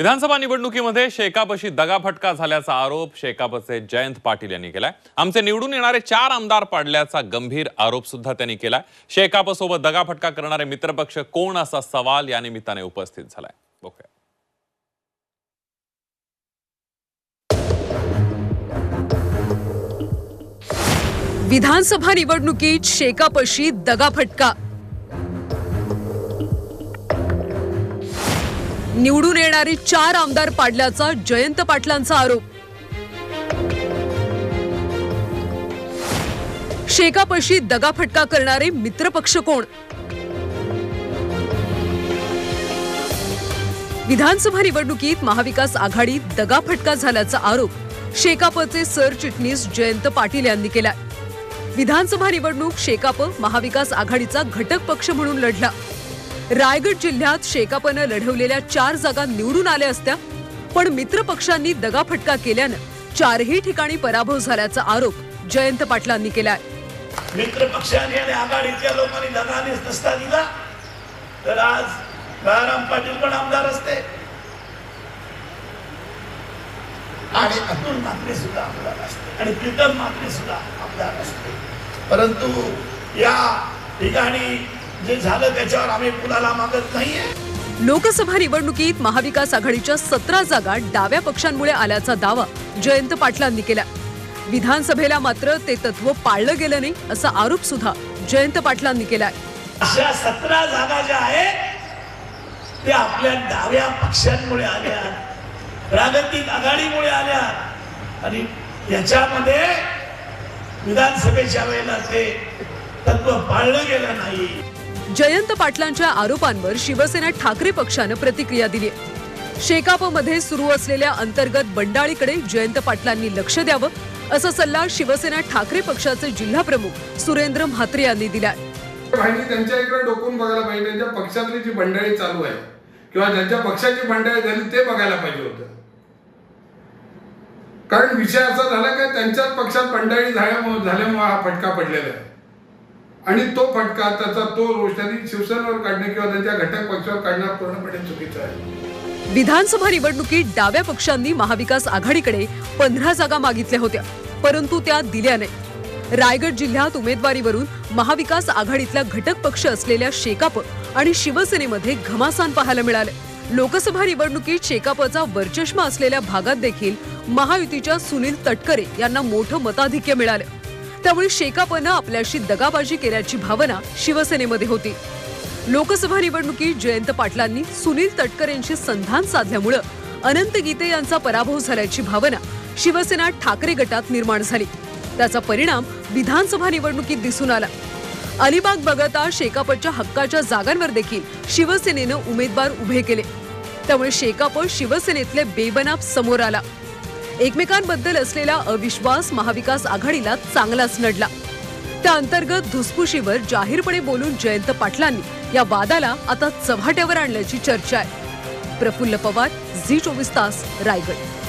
विधानसभा निवडणुकीमध्ये शेकापशी दगाफटका झाल्याचा आरोप शेकापचे जयंत पाटील यांनी केलाय. आमचे निवडून येणारे चार आमदार पाडल्याचा गंभीर आरोप सुद्धा त्यांनी केलाय. शेकापसोबत दगाफटका करणारे मित्रपक्ष कोण असा सवाल या निमित्ताने उपस्थित झालाय. बघूया. विधानसभा निवडणुकीत शेकापशी दगाफटका निवडून येणारे चार आमदार पाडल्याचा जयंत पाटलांचा आरोप. शेकापशी दगाफटका करणारे मित्रपक्ष कोण? विधानसभा निवडणुकीत महाविकास आघाडीत दगाफटका झाल्याचा आरोप शेकापचे सरचिटणीस जयंत पाटील यांनी केलाय. विधानसभा निवडणूक शेकाप महाविकास आघाडीचा घटक पक्ष म्हणून लढला. रायगड जिल्ह्यात शेकापनं लढवलेल्या चार जागा निवडून आल्या असत्या पण मित्रपक्षांनी दगाफटका केल्यानं चारही ठिकाणी पराभव झाल्याचा आरोप जयंत पाटलांनी केलाय. मित्रपक्षाने आणि आघाडीतल्या लोकांनी दगानेच नसता दिला तर आज बाळाराम पाटील पण आमदार असते. आणि अतुल मात्रे सुद्धा आमदार असते. आणि प्रीतम मात्रे सुद्धा आमदार असते. परंतु या ठिकाणी जे झालं त्याच्यावर आम्ही कुणाला मागत नाहीये. लोकसभा निवडणुकीत महाविकास आघाडीच्या सतरा जागा डाव्या पक्षांमुळे आल्याचा दावा जयंत पाटलांनी केला. विधानसभेला मात्र ते तत्व पाळलं गेलं नाही असा आरोप सुद्धा जयंत पाटलांनी केलाय. अशा सतरा जागा ज्या आहेत त्या आपल्या डाव्या पक्षांमुळे आल्या प्रागतिक आघाडीमुळे आल्या आणि याच्यामध्ये विधानसभेच्या वेळेला ते तत्व पाळलं गेलं नाही. जयंत पाटलांच्या आरोपांवर शिवसेना ठाकरे पक्षानं प्रतिक्रिया दिली. शेकापमध्ये सुरू असलेल्या अंतर्गत बंडाळीकडे जयंत पाटलांनी लक्ष द्यावं असा सल्ला शिवसेना ठाकरे पक्षाचे जिल्हा प्रमुख सुरेंद्र म्हात्रे यांनी दिला त्यांच्या इकडे डोकून बघायला पाहिजे त्यांच्या पक्षातली जी बंडाळी चालू आहे किंवा ज्यांच्या पक्षाची बंडाळी झाली ते बघायला पाहिजे होतं. कारण विषय असा झाला की त्यांच्याच पक्षात बंडाळी झाल्यामुळे झाल्यामुळे हा फटका पडलेला आहे. आणि तो फटका त्याचा तो रोष त्यांनी शिवसेनेवर काढणे किंवा त्यांच्या घटक पक्षावर काढणं पूर्णपणे चुकीचं आहे. विधानसभा निवडणुकीत डाव्या पक्षांनी महाविकास आघाडीकडे पंधरा जागा मागितल्या होत्या परंतु त्या दिल्या नाही. रायगड जिल्ह्यात उमेदवारीवरून महाविकास आघाडीतला घटक पक्ष असलेल्या शेकाप आणि शिवसेनेमध्ये घमासान पाहायला मिळाले. लोकसभा निवडणुकीत शेकापचा वरचष्मा असलेल्या भागात देखील महायुतीच्या सुनील तटकरे यांना मोठं मताधिक्य मिळालं. त्यामुळे शेकापनं आपल्याशी दगाबाजी केल्याची भावना शिवसेनेमध्ये होती. लोकसभा निवडणुकीत जयंत पाटलांनी सुनील तटकरेंशी संधान साधल्यामुळं अनंत गीते यांचा पराभव झाल्याची भावना शिवसेना ठाकरे गटात निर्माण झाली. त्याचा परिणाम विधानसभा निवडणुकीत दिसून आला. अलिबाग वगळता शेकापच्या हक्काच्या जागांवर देखील शिवसेनेनं उमेदवार उभे केले. त्यामुळे शेकाप शिवसेनेतले बेबनाप समोर आला. एकमेकांबद्दल असलेला अविश्वास महाविकास आघाडीला चांगलाच नडला. त्या अंतर्गत धुसफुशीवर जाहीरपणे बोलून जयंत पाटलांनी या वादाला आता चव्हाट्यावर आणल्याची चर्चा आहे. प्रफुल्ल पवार झी चोवीस तास रायगड.